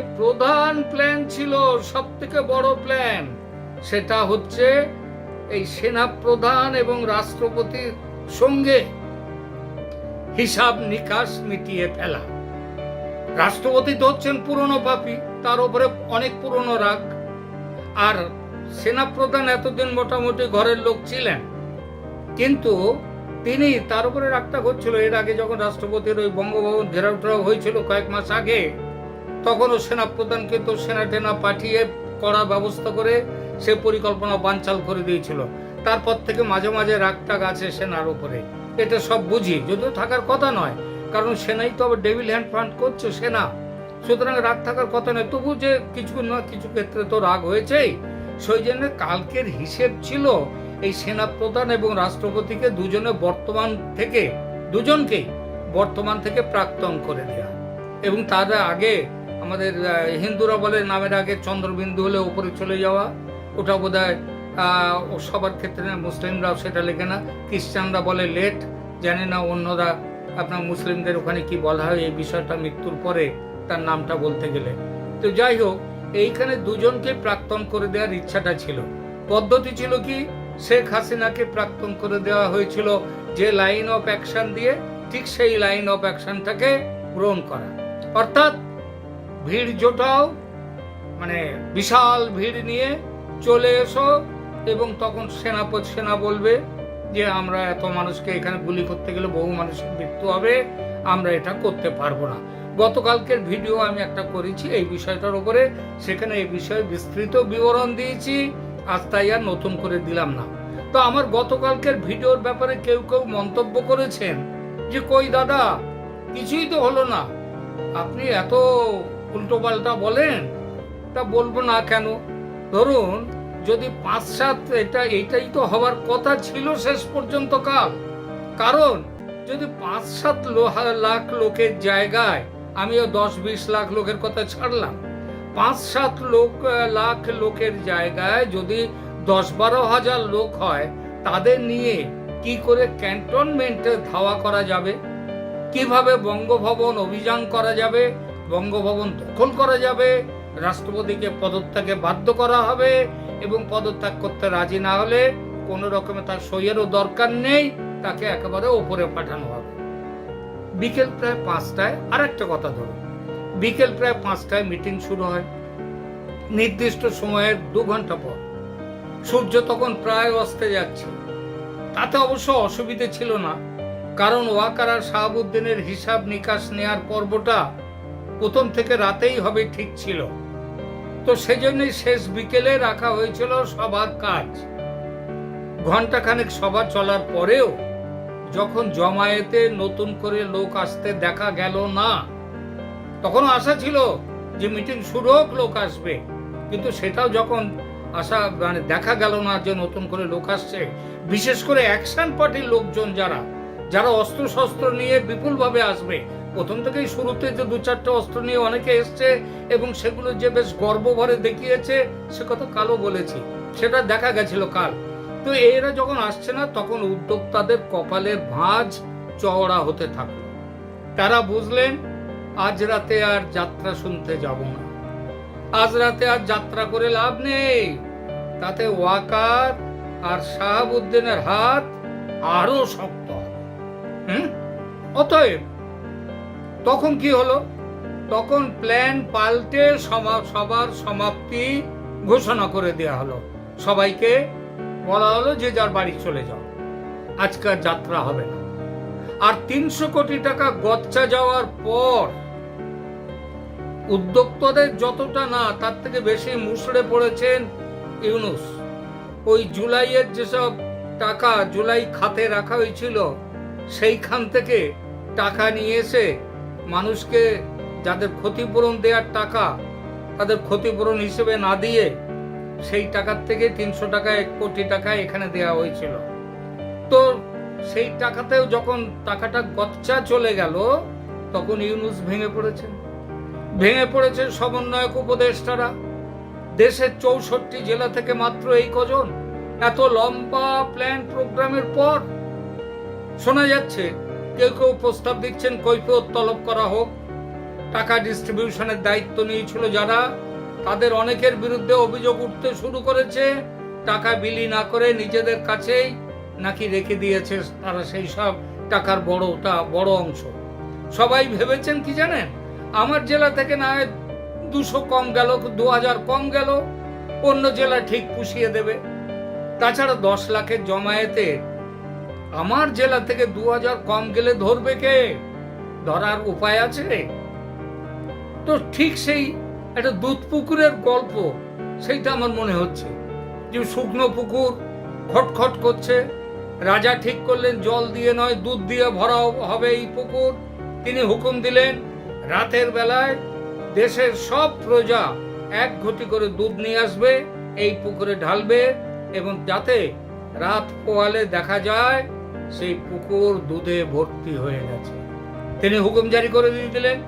যে প্রধান প্ল্যান ছিল সব থেকে বড় প্ল্যান সেটা হচ্ছে এই সেনা প্রধান এবং রাষ্ট্রপতির সঙ্গে হিসাব নিকাশ মিটিয়ে ফেলা। রাষ্ট্রপতি তো হচ্ছেন পুরনো পাপি, তার উপরে অনেক পুরনো রাগ। আর সেনা প্রধান এতদিন মোটামুটি ঘরের লোক ছিলেন, কিন্তু তিনি তার উপরে রাগটা করছিল। এর আগে যখন রাষ্ট্রপতির ওই বঙ্গভবন ঘেরাও হয়েছিল কয়েক মাস আগে তখনও সেনা প্রধান কিন্তু সেনা টেনা পাঠিয়ে করা ব্যবস্থা করে সে পরিকল্পনা বানচাল করে দিয়েছিল। তারপর থেকে মাঝে মাঝে রাগ টাগ আছে সেনার উপরে। এটা সব বুঝি, যদিও থাকার কথা নয়, কারণ সেনাই তো আবার ডেভিল হ্যান্ড ফান্ড করছে সেনা। সুতরাং রাগ থাকার কথা নয়, তবু যে কিছু না কিছু ক্ষেত্রে তো রাগ হয়েছেই। সেই জন্য কালকের হিসেব ছিল এই সেনা প্রধান এবং রাষ্ট্রপতিকে দুজনে বর্তমান থেকে, দুজনকেই বর্তমান থেকে প্রাক্তন করে দেওয়া এবং তার আগে আমাদের হিন্দুরা বলে নামের আগে চন্দ্রবিন্দু হলে উপরে চলে যাওয়া। ওটা বোধ হয় সবার ক্ষেত্রে মুসলিমরাও সেটা লেখে না। খ্রিস্টানরা বলে লেট। জানে না অন্যরা, আপনার মুসলিমদের ওখানে কি বলা হয়, এই বিষয়টা মৃত্যুর পরে তার নামটা বলতে গেলে। তো যাই হোক, এইখানে দুজনকে প্রাক্তন করে দেওয়ার ইচ্ছাটা ছিল। পদ্ধতি ছিল কি, শেখ হাসিনাকে প্রাক্তন করে দেওয়া হয়েছিল যে লাইন অফ অ্যাকশন দিয়ে, ঠিক সেই লাইন অফ অ্যাকশনটাকে গ্রহণ করা। অর্থাৎ ভিড় জোটাও মানে বিশাল ভিড় নিয়ে চলে এসো এবং তখন সেনাপতি সেনা বলবে যে আমরা এত মানুষকে এখানে গুলি করতে গেলে বহু মানুষের মৃত্যু হবে, আমরা এটা করতে পারব না। গতকালকের ভিডিও আমি একটা করেছি, এই বিষয়টার উপরে সেখানে এই বিষয়ে বিস্তৃত বিবরণ দিয়েছি, আজ তাই আর নতুন করে দিলাম না। তো আমার গতকালকের ভিডিওর ব্যাপারে কেউ কেউ মন্তব্য করেছেন যে, কই দাদা, কিছুই তো হলো না। আপনি এত উল্টো পাল্টা বলেন, তা বলব না কেন? ধরুন, যদি পাঁচ সাত এটা এটাই তো হওয়ার কথা ছিল শেষ পর্যন্ত কাল। কারণ, যদি পাঁচ সাত লাখ লোকের জায়গায় আমিও দশ বিশ লাখ লোকের কথা ছাড়লাম, পাঁচ সাত লোক লাখ লোকের জায়গায় যদি দশ বারো হাজার লোক হয়, তাদের নিয়ে কি করে ক্যান্টনমেন্টে ধাওয়া করা যাবে? কীভাবে বঙ্গভবন অভিযান করা যাবে? বঙ্গভবন দখল করা যাবে, রাষ্ট্রপতিকে পদত্যাগে বাধ্য করা হবে এবং পদত্যাগ করতে রাজি না হলে কোনো রকমে তার সইয়েরও দরকার নেই, তাকে একেবারে ওপরে পাঠানো হবে। বিকেল প্রায় পাঁচটায় আর একটা কথা ধরো। বিকেল প্রায় পাঁচটায় মিটিং শুরু হয়। নির্দিষ্ট সময়ের দু ঘণ্টা পর। সূর্য তখন প্রায় অস্তে যাচ্ছে। তাতে অবশ্য অসুবিধে ছিল না, কারণ ওয়াকার আর শাহাবুদ্দিনের হিসাব নিকাশ নেয়ার পর্বটা প্রথম থেকে রাতেই হবে ঠিক ছিল। তো সেজন্যই শেষ বিকেলে রাখা হয়েছিল সবার কাজ। ঘন্টাখানেক সভা চলার পরেও যখন জমায়েতে নতুন করে লোক আসতে দেখা গেল না তখন আশা ছিল যে মিটিং শুরু হোক, লোক আসবে। কিন্তু সেটাও যখন আশা মানে দেখা গেল না যে নতুন করে লোক আসছে, বিশেষ করে অ্যাকশন পার্টির লোকজন যারা যারা অস্ত্র শস্ত্র নিয়ে বিপুলভাবে আসবে প্রথম থেকেই শুরুতে যে দু চারটে অস্ত্র নিয়ে অনেকে এসছে এবং সেগুলো যে বেশ গর্বভরে দেখিয়েছে, সে কথা কালও বলেছি। সেটা দেখা গেছিল কাল। তো এরা যখন আসছে না, তখন উদ্যোক্তাদের কপালের ভাঁজ চওড়া হতে থাকল। তারা বুঝলেন, আজ রাতে আর যাত্রা শুনতে যাব না। আজ রাতে আর যাত্রা করে লাভ নেই। তাতে ওয়াকার আর শাহাবুদ্দিনের হাত আরও শক্ত হবে। হুম? অতএব তখন কি হলো? তখন প্ল্যান পাল্টে সবার সমাপ্তি ঘোষণা করে দেওয়া হলো। সবাইকে বলা হলো যে যার বাড়ি চলে যাও। আজকে আর যাত্রা হবে না। আর তিনশো কোটি টাকা গচ্চা যাওয়ার পর উদ্যোক্তাদের যতটা না, তার থেকে বেশি মুসড়ে পড়েছেন ইউনুস। ওই জুলাইয়ের যেসব টাকা জুলাই খাতে রাখা হয়েছিল, সেইখান থেকে টাকা নিয়ে এসে মানুষকে যাদের ক্ষতিপূরণ দেওয়ার টাকা তাদের ক্ষতিপূরণ হিসেবে না দিয়ে সেই টাকার থেকে তিনশো টাকা এক কোটি টাকা এখানে দেওয়া হয়েছিল। তো সেই টাকাতেও যখন টাকাটা গচ্চা চলে গেল, তখন ইউনুস ভেঙে পড়েছেন ভেঙে পড়েছে সমন্বয়ক উপদেষ্টারা। দেশের চৌষট্টি জেলা থেকে মাত্র এই কজন। এত লম্বা প্ল্যান প্রোগ্রামের পর শোনা যাচ্ছে কেউ কেউ প্রস্তাব দিচ্ছেন কৈফিয়ত তলব করা হোক। টাকা ডিস্ট্রিবিউশনের দায়িত্ব নিয়েছিল যারা, তাদের অনেকের বিরুদ্ধে অভিযোগ উঠতে শুরু করেছে। টাকা বিলি না করে নিজেদের কাছেই নাকি রেখে দিয়েছে তারা সেই সব টাকার বড়টা বড় অংশ। সবাই ভেবেছেন কি জানেন? আমার জেলা থেকে না দুশো কম গেল, দু হাজার কম গেল, অন্য জেলা ঠিক পুষিয়ে দেবে। তাছাড়া দশ লাখের জমায়েতে আমার জেলা থেকে দু হাজার কম গেলে ধরবে কে? ধরার উপায় আছে? তো ঠিক সেই একটা দুধ পুকুরের গল্প, সেইটা আমার মনে হচ্ছে। যে শুকনো পুকুর খটখট করছে, রাজা ঠিক করলেন জল দিয়ে নয়, দুধ দিয়ে ভরা হবে এই পুকুর। তিনি হুকুম দিলেন, রাতের বেলায় দেশের সব প্রজা এক ঘটি করে দুধ নিয়ে আসবে, এই পুকুরে ঢালবে এবং যাতে রাত পোয়ালে দেখা যায় সেই পুকুর দুধে ভর্তি হয়ে গেছে। তিনি হুকুম জারি করে দিয়ে দিলেন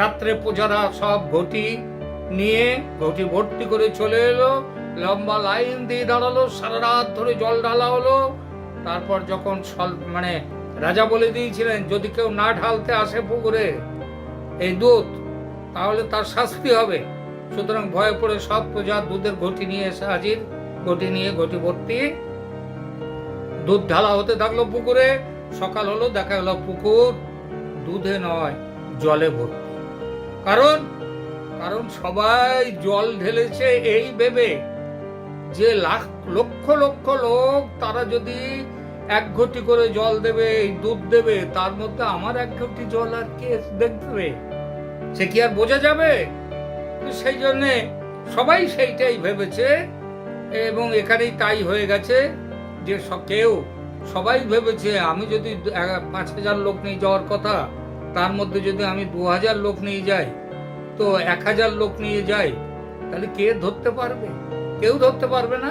রাত্রে প্রজারা সব ঘটি নিয়ে, ঘটি ভর্তি করে চলে এলো, লম্বা লাইন দিয়ে দাঁড়াল, সারা রাত ধরে জল ঢালা হলো। তারপর যখন মানে রাজা বলে দিয়েছিলেন, যদি কেউ না ঢালতে আসে পুকুরে এই দুধ, তাহলে তার শাস্তি হবে। সুতরাং ভয়ে পড়ে সব প্রজা দুধের ঘটি নিয়ে এসে হাজির, ঘটি নিয়ে ঘটি ভর্তি দুধ ঢালা হতে থাকল পুকুরে, সকাল হলো, দেখা গেল পুকুর দুধে নয়, জলে ভর্তি। কারণ কারণ সবাই জল ঢেলেছে এই ভেবে যে লাখ, লক্ষ লক্ষ লোক তারা যদি এক ঘটি করে জল দেবে, দুধ দেবে, তার মধ্যে আমার এক ঘটি জল আর কে দেখবে? সে কি আর বোঝা যাবে? সেই জন্যে সবাই সেইটাই ভেবেছে এবং এখানেই তাই হয়ে গেছে। যে কেউ, সবাই ভেবেছে আমি যদি পাঁচ হাজার লোক নিয়ে যাওয়ার কথা, তার মধ্যে যদি আমি দু হাজার লোক নিয়ে যাই, তো এক হাজার লোক নিয়ে যাই, তাহলে কে ধরতে পারবে? কেউ ধরতে পারবে না।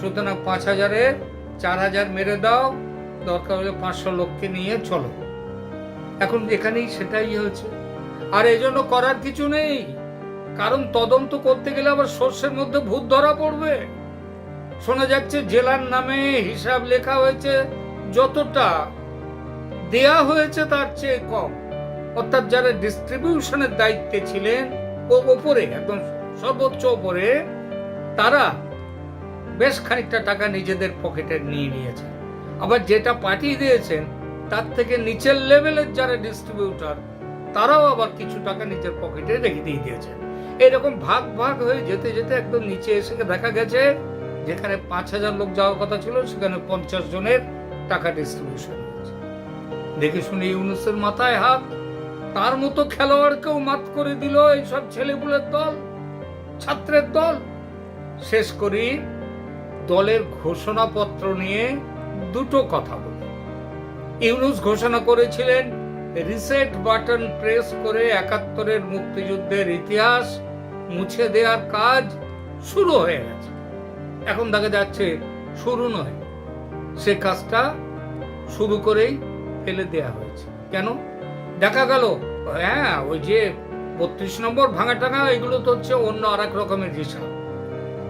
সুতরাং পাঁচ হাজারে চার হাজার মেরে দাও, দরকার হলে পাঁচশো লোককে নিয়ে চলো। এখন এখানেই সেটাই হয়েছে। আর এই জন্য করার কিছু নেই। কারণ তদন্ত করতে গেলে আবার শস্যের মধ্যে ভূত ধরা পড়বে। শোনা যাচ্ছে জেলার নামে হিসাব লেখা হয়েছে, যতটা দেয়া হয়েছে তার চেয়ে কম। অর্থাৎ যারা ডিস্ট্রিবিউশনের দায়িত্বে ছিলেন, ও ওপরে একদম সর্বোচ্চ ওপরে, তারা বেশ খানিকটা টাকা নিজেদের পকেটে নিয়ে নিয়েছে। আবার যেটা পাঠিয়ে দিয়েছেন, তার থেকে নিচের লেভেলের যারা ডিস্ট্রিবিউটর তারাও আবার কিছু টাকা নিজের পকেটে রেখে দিয়ে দিয়েছেন। এরকম ভাগ ভাগ হয়ে যেতে যেতে একদম নিচে এসে দেখা গেছে যেখানে পাঁচ হাজার লোক যাওয়ার কথা ছিল, সেখানে পঞ্চাশ জনের টাকা ডিস্ট্রিবিউশন হয়েছে। দেখে শুনে ইউনুসের মাথায় হাত, তার মতো খেলোয়াড়কেও মাত করে দিল এইসব ছেলেপুলের দল, ছাত্রের দল। শেষ করি, দলের ঘোষণাপত্র নিয়ে দুটো কথা বলি। ইউনুস ঘোষণা করেছিলেন, রিসেট বাটন প্রেস করে একাত্তরের মুক্তিযুদ্ধের ইতিহাস মুছে দেওয়ার কাজ শুরু হয়ে গেছে। এখন দেখা যাচ্ছে শুরু নয়। সে কাজটা শুরু করেই ফেলে দেয়া হয়েছে। কেন? দেখা গেল হ্যাঁ ওই যে বত্রিশ নম্বর ভাঙা টাঙা এগুলো তো হচ্ছে অন্য আর এক রকমের হিসাব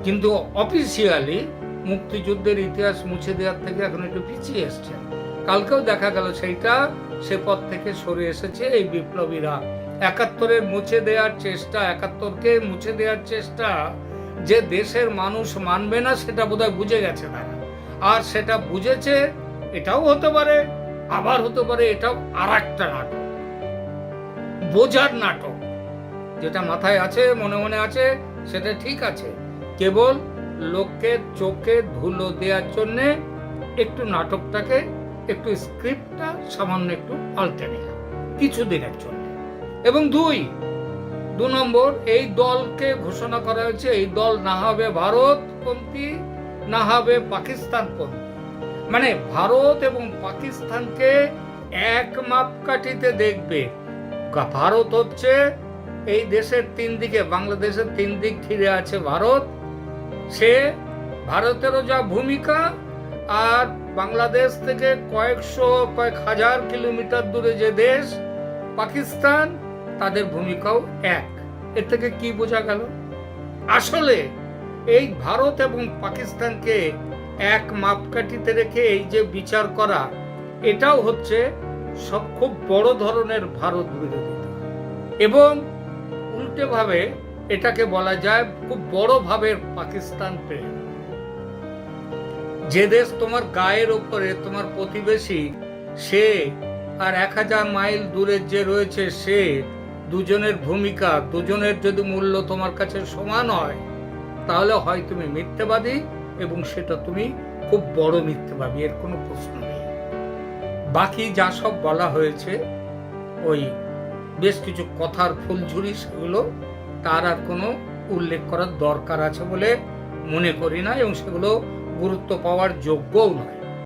কিন্তু অফিসিয়ালি মুক্তিযুদ্ধের ইতিহাস মুছে দেওয়ার থেকে এখন একটু পিছিয়ে এসছে। কালকেও দেখা গেল সেইটা, সে পথ থেকে সরে এসেছে এই বিপ্লবীরা। একাত্তরের মুছে দেওয়ার চেষ্টা, একাত্তরকে মুছে দেওয়ার চেষ্টা যে দেশের মানুষ মানবে না, সেটা বোধহয় বুঝে গেছে তারা। আর সেটা বুঝেছে, এটাও হতে পারে, আবার হতে পারে, এটাও আর একটা নাটক। বোঝার নাটক, যেটা মাথায় আছে, মনে মনে আছে, সেটা ঠিক আছে। কেবল লোকের চোখে ধুলো দেওয়ার জন্যে একটু নাটকটাকে, একটু স্ক্রিপ্টটা সামান্য একটু পাল্টে নেওয়া কিছুদিনের জন্য। এবং দুই দু নম্বর, এই দলকে ঘোষণা করা হয়েছে, এই দল না হবে ভারতপন্থী, না হবে পাকিস্তানপন্থী। মানে ভারত এবং পাকিস্তানকে এক মাপকাঠিতে দেখবে। ভারত হচ্ছে এই দেশের তিন দিকে, বাংলাদেশের তিন দিক ঘিরে আছে ভারত। সে ভারতেরও যা ভূমিকা, আর বাংলাদেশ থেকে কয়েকশো কয়েক হাজার কিলোমিটার দূরে যে দেশ, পাকিস্তান তাদের ভূমিকাও এক। এর থেকে কি বোঝা গেল? আসলে এই ভারত এবং পাকিস্তানকে এক মাপকাঠিতে রেখে এই যে বিচার করা, এটাও হচ্ছে সব খুব বড় ধরনের ভারত বিরোধিতা। এবং উল্টেভাবে এটাকে বলা যায় খুব বড় ভাবের পাকিস্তান যে দেশ তোমার গায়ের ওপরে তোমার প্রতিবেশী, সে আর এক হাজার মাইল দূরে যে রয়েছে সে দুজনের ভূমিকা, দুজনের যদি মূল্য তোমার কাছে সমান হয়, তাহলে হয় তুমি মিথ্যেবাদী এবং সেটা তুমি খুব বড় মিথ্যেবাদী, এর কোনো প্রশ্ন নেই। বাকি যা সব বলা হয়েছে, ওই বেশ কিছু কথার ফুলঝুরি সেগুলো তার আর কোনো উল্লেখ করার দরকার আছে বলে মনে করি না এবং সেগুলো গুরুত্ব পাওয়ার যোগ্যও নয়।